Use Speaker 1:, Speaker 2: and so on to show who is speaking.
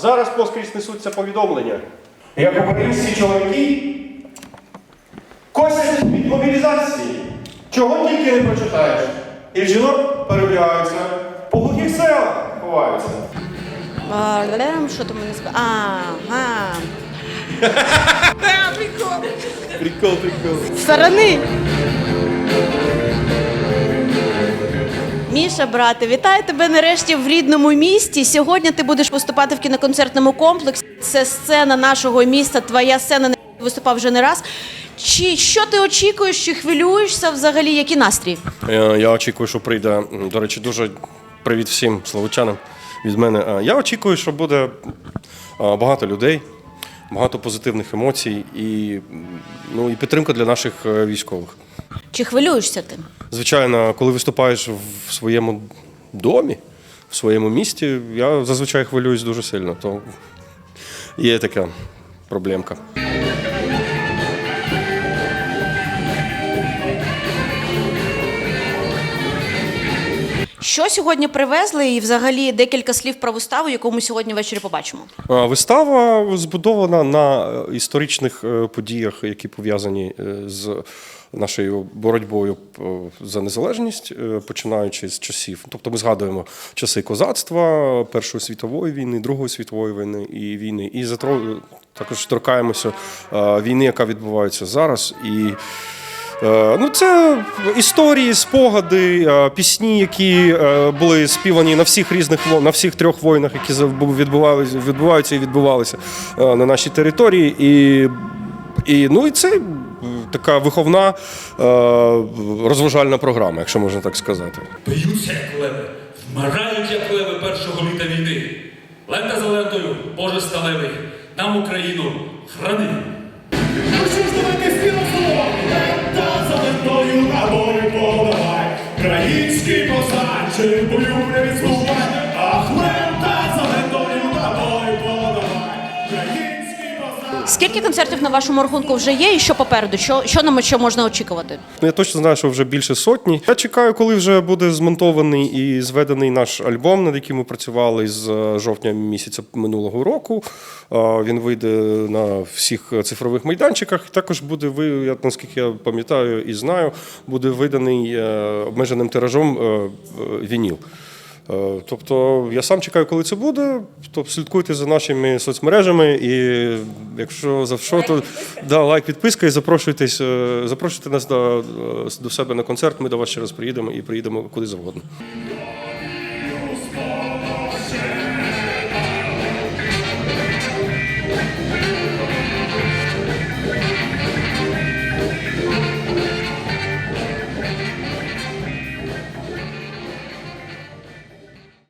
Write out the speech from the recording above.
Speaker 1: кудись несуться повідомлення. Як українські чоловіки косять від мобілізації. Чого тільки не прочитаєш. І в жінок перевіряються, по глухих селах ховаються.
Speaker 2: Що там мені сказали? Ага.
Speaker 1: Прикол, прикол.
Speaker 2: Сторони. Міша, брате, вітаю тебе нарешті в рідному місті. Сьогодні ти будеш виступати в кіноконцертному комплексі. Це сцена нашого міста, твоя сцена ти виступав вже не раз. Чи що ти очікуєш, чи хвилюєшся взагалі? Які настрій?
Speaker 1: Я, я очікую, що прийде. До речі, дуже привіт всім словочанам від мене. Е, Я очікую, що буде е, багато людей, багато позитивних емоцій і, ну, і підтримка для наших е, військових.
Speaker 2: Чи хвилюєшся ти?
Speaker 1: Звичайно, коли виступаєш в своєму домі, в своєму місті, я зазвичай хвилююсь дуже сильно. То є така проблемка.
Speaker 2: Що сьогодні привезли, і взагалі декілька слів про виставу, яку ми сьогодні ввечері побачимо.
Speaker 1: Вистава збудована на е, історичних е, подіях, які пов'язані е, з нашою боротьбою е, за незалежність, е, починаючи з часів. Тобто ми згадуємо часи козацтва, Першої світової війни, Другої світової війни і війни. І затро- також торкаємося е, війни, яка відбувається зараз. І Е, Ну, це історії, спогади, е, пісні, які е, були співані на всіх різних на всіх трьох воїнах, які відбувалися, відбуваються і відбувалися е, на нашій території. І, і, ну, і це така виховна е, розважальна програма, якщо можна так сказати.
Speaker 3: Б'ються як леви, вмирають як леви першого літа війни. Лента за лентою, Боже сталевий, нам Україну храни.
Speaker 4: Український козаче, бою не відступай. хлеб та за на подавай.
Speaker 2: Скільки концертів на вашому рахунку вже є, і що попереду? Що, що нам ще можна очікувати?
Speaker 1: Ну, я точно знаю, що вже більше сотні. Я чекаю, коли вже буде змонтований і зведений наш альбом, над яким ми працювали з е, жовтня місяця минулого року. Е, Він вийде на всіх цифрових майданчиках. Також буде ви, наскільки я пам'ятаю і знаю, буде виданий е, обмеженим тиражом вініл. Е, Тобто я сам чекаю, коли це буде. Тобто слідкуйте за нашими соцмережами, і якщо за що, то да, лайк, підписка і запрошуйтесь, е, запрошуйте нас до, до себе на концерт. Ми до вас ще раз приїдемо і приїдемо куди завгодно.